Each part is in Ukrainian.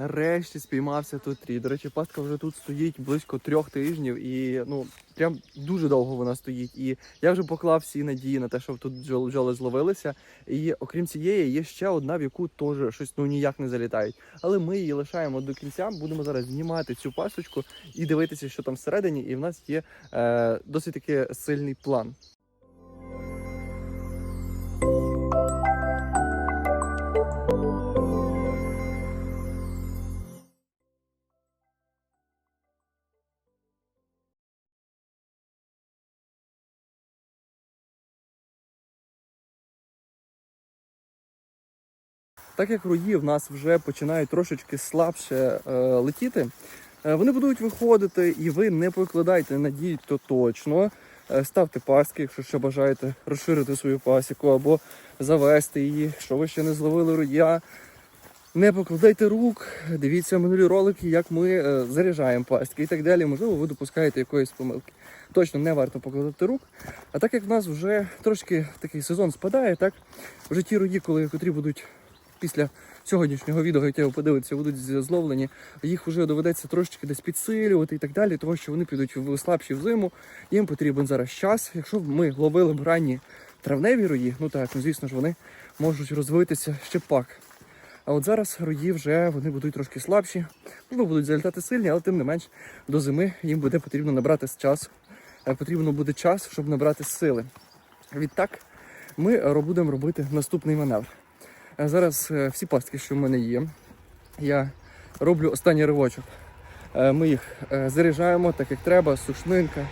нарешті спіймався тут трій. До речі, пастка вже тут стоїть близько трьох тижнів, і ну прям дуже довго вона стоїть. І я вже поклав всі надії на те, що тут бджол- бджоли зловилися. І окрім цієї, є ще одна, в яку теж щось ну ніяк не залітають. Але ми її лишаємо до кінця. Будемо зараз знімати цю пасочку і дивитися, що там всередині. І в нас є е, досить таки сильний план. Так як рої в нас вже починають трошечки слабше е, летіти, е, вони будуть виходити, і ви не покладайте надії, то точно. Е, ставте паски, якщо ще бажаєте розширити свою пасіку або завести її, якщо ви ще не зловили роя. Не покладайте рук, дивіться минулі ролики, як ми е, заряджаємо пастки і так далі. Можливо, ви допускаєте якоїсь помилки. Точно не варто покладати рук. А так як в нас вже трошки такий сезон спадає, так вже ті рої, коли котрі будуть після сьогоднішнього відео, яке ви подивитеся, будуть зловлені, їх вже доведеться трошечки десь підсилювати і так далі, тому що вони підуть в слабші в зиму. Їм потрібен зараз час. Якщо б ми ловили б ранні травневі рої, ну так, ну звісно ж, вони можуть розвитися ще пак. А от зараз рої вже вони будуть трошки слабші, ну, будуть залітати сильні, але тим не менш до зими їм буде потрібно набрати з часу. Е, Потрібно буде час, щоб набрати сили. Відтак ми будемо робити наступний маневр. Е, Зараз е, всі пастки, що в мене є, я роблю останній ривочок. Е, Ми їх заряджаємо так, як треба, сушнинка,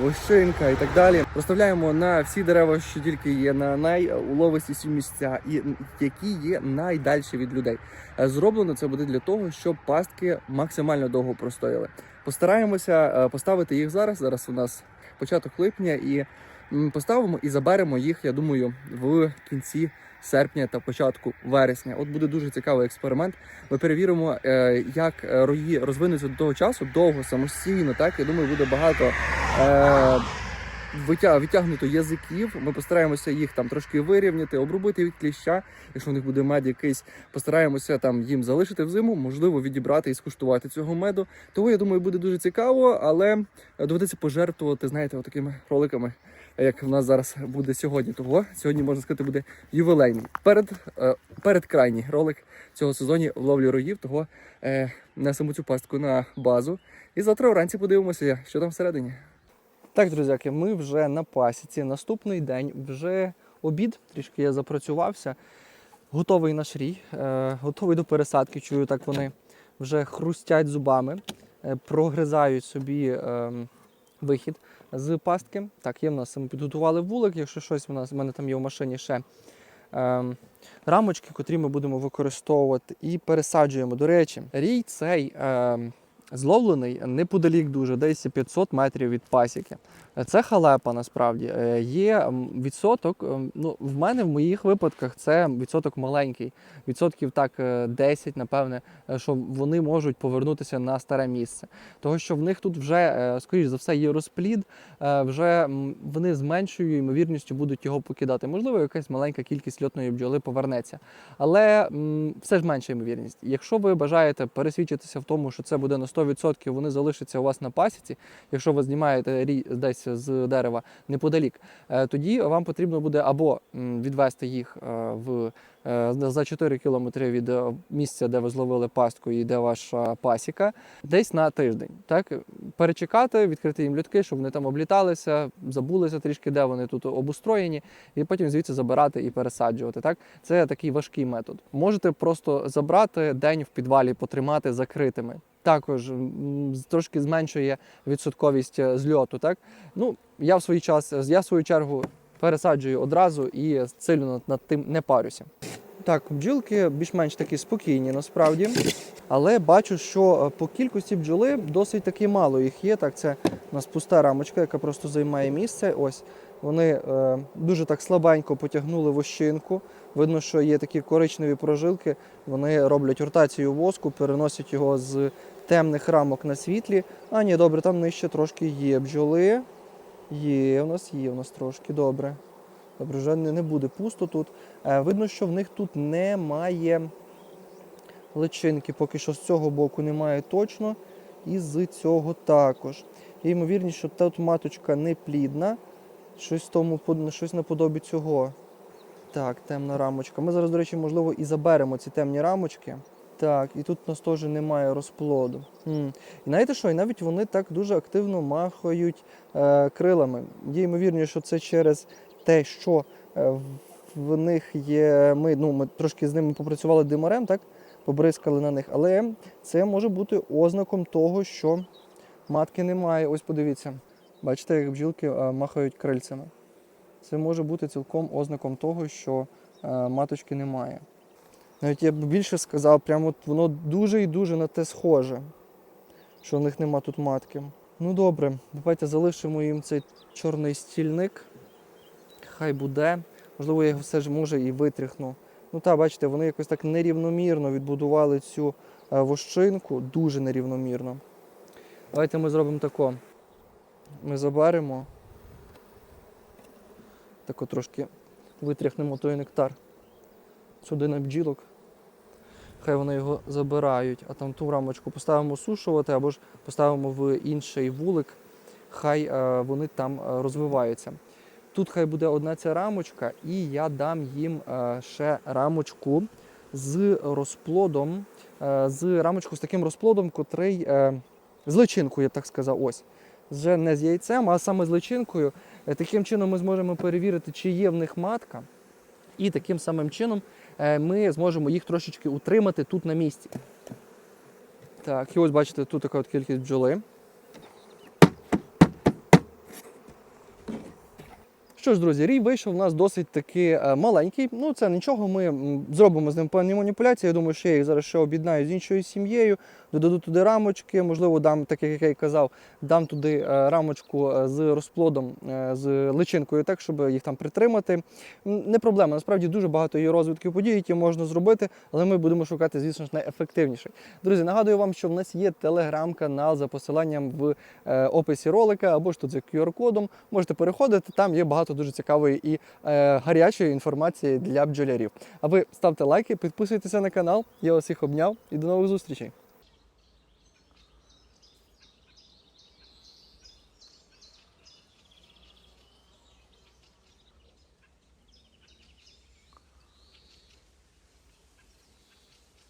вощинка і так далі. Розставляємо на всі дерева, що тільки є, на найуловистіші місця, і які є найдальші від людей. Зроблено це буде для того, щоб пастки максимально довго простояли. Постараємося поставити їх зараз. Зараз у нас початок липня, і поставимо і заберемо їх, я думаю, в кінці серпня та початку вересня. От буде дуже цікавий експеримент. Ми перевіримо, е, як е, рої розвинуться до того часу довго, самостійно. Так я думаю, буде багато. Е, витя- язиків, ми постараємося їх там трошки вирівняти, обробити від кліща. Якщо у них буде мед якийсь, постараємося там їм залишити взиму, можливо, відібрати і скуштувати цього меду. Того я думаю, буде дуже цікаво, але доведеться пожертвувати, знаєте, отакими роликами, як в нас зараз буде сьогодні. Того сьогодні можна сказати буде ювілейний. Перед, е, передкрайній ролик цього сезоні ловлі роїв. Того е, несемо цю пастку на базу. І завтра вранці подивимося, що там всередині. Так, друзяки, ми вже на пасіці. Наступний день вже обід, трішки я запрацювався. Готовий наш рій, е, готовий до пересадки. Чую, так вони вже хрустять зубами, прогризають собі е, вихід з пастки. Так, є в нас ми підготували вулик, якщо щось в нас в мене там є в машині ще. Е, рамочки, котрі ми будемо використовувати, і пересаджуємо. До речі, рій цей е, зловлений неподалік дуже, десь 500 метрів від пасіки. Це халепа насправді. Е, Є відсоток. ем, Ну, в мене в моїх випадках це відсоток маленький. Відсотків так е, 10, напевне, е, що вони можуть повернутися на старе місце. Того, що в них тут вже, е, скоріш за все, є розплід, е, вже вони з меншою ймовірністю будуть його покидати. Можливо, якась маленька кількість льотної бджоли повернеться. Але все ж менша ймовірність. Якщо ви бажаєте пересвідчитися в тому, що це буде на 100%, вони залишаться у вас на пасіці, якщо ви знімаєте рій десь з дерева неподалік, е, тоді вам потрібно буде або відвести їх е, в е, за 4 кілометри від місця, де ви зловили пастку і де ваша пасіка, десь на тиждень. Так перечекати, відкрити їм лютки, щоб вони там обліталися, забулися трішки, де вони тут обустроєні, і потім звідси забирати і пересаджувати. Так, це такий важкий метод. Можете просто забрати день в підвалі, потримати закритими. Також трошки зменшує відсотковість е, зльоту. Так, ну я в свій час, я в свою чергу пересаджую одразу і сильно над, тим не парюся. Так, бджілки більш-менш такі спокійні насправді. Але бачу, що е, по кількості бджоли досить таки мало їх є. Так, це у нас пуста рамочка, яка просто займає місце. Ось вони е, дуже так слабенько потягнули вощинку. Видно, що є такі коричневі прожилки. Вони роблять ротацію воску, переносять його з темних рамок на світлі. А ні, добре, там нижче трошки є бджоли. Є, у нас є, у нас трошки добре. Добре, вже не, буде пусто тут. Е, видно, що в них тут немає личинки. Поки що з цього боку немає точно. І з цього також. Є ймовірність, що тут маточка не плідна. Щось, тому, щось наподобі цього. Так, темна рамочка. Ми зараз, до речі, можливо, і заберемо ці темні рамочки. Так, і тут у нас теж немає розплоду. М. І знаєте що? І навіть вони так дуже активно махають е, крилами. Є ймовірність, що це через те, що е, в- них є. Ми, ну, ми трошки з ними попрацювали димарем, так? Побризкали на них, але це може бути ознаком того, що матки немає. Ось подивіться. Бачите, як бджілки е, махають крильцями. Це може бути цілком ознаком того, що е, маточки немає. Навіть я б більше сказав, прямо от воно дуже і дуже на те схоже, що в них нема тут матки. Ну добре, давайте залишимо їм цей чорний стільник. Хай буде. Можливо, я його все ж може і витряхну. Ну так, бачите, вони якось так нерівномірно відбудували цю е, вощинку, дуже нерівномірно. Давайте ми зробимо тако. Ми заберемо. Тако трошки витряхнемо той нектар сюди на бджілок. Хай вони його забирають, а там ту рамочку поставимо сушувати або ж поставимо в інший вулик, хай е, вони там е, розвиваються. Тут хай буде одна ця рамочка, і я дам їм е, ще рамочку з розплодом, е, з рамочку з таким розплодом, котрий е, з личинкою, я б так сказав, ось. Вже не з яйцем, а саме з личинкою. Е, Таким чином ми зможемо перевірити, чи є в них матка. І таким самим чином е, ми зможемо їх трошечки утримати тут на місці. Так, і ось бачите, тут така от кількість бджоли. Що ж, друзі, рій вийшов у нас досить таки е, маленький. Ну, це нічого, ми зробимо з ним певні маніпуляції. Я думаю, що я їх зараз ще об'єднаю з іншою сім'єю, додаду туди рамочки, можливо, дам, так як я й казав, дам туди е, рамочку е, з розплодом, з личинкою, так, щоб їх там притримати. Не проблема, насправді дуже багато є розвитків подій, які можна зробити, але ми будемо шукати, звісно ж, найефективніший. Друзі, нагадую вам, що в нас є телеграм-канал за посиланням в описі ролика або ж тут за QR-кодом. Можете переходити, там є багато дуже цікавої і е, гарячої інформації для бджолярів. А ви ставте лайки, підписуйтеся на канал. Я вас всіх обняв і до нових зустрічей.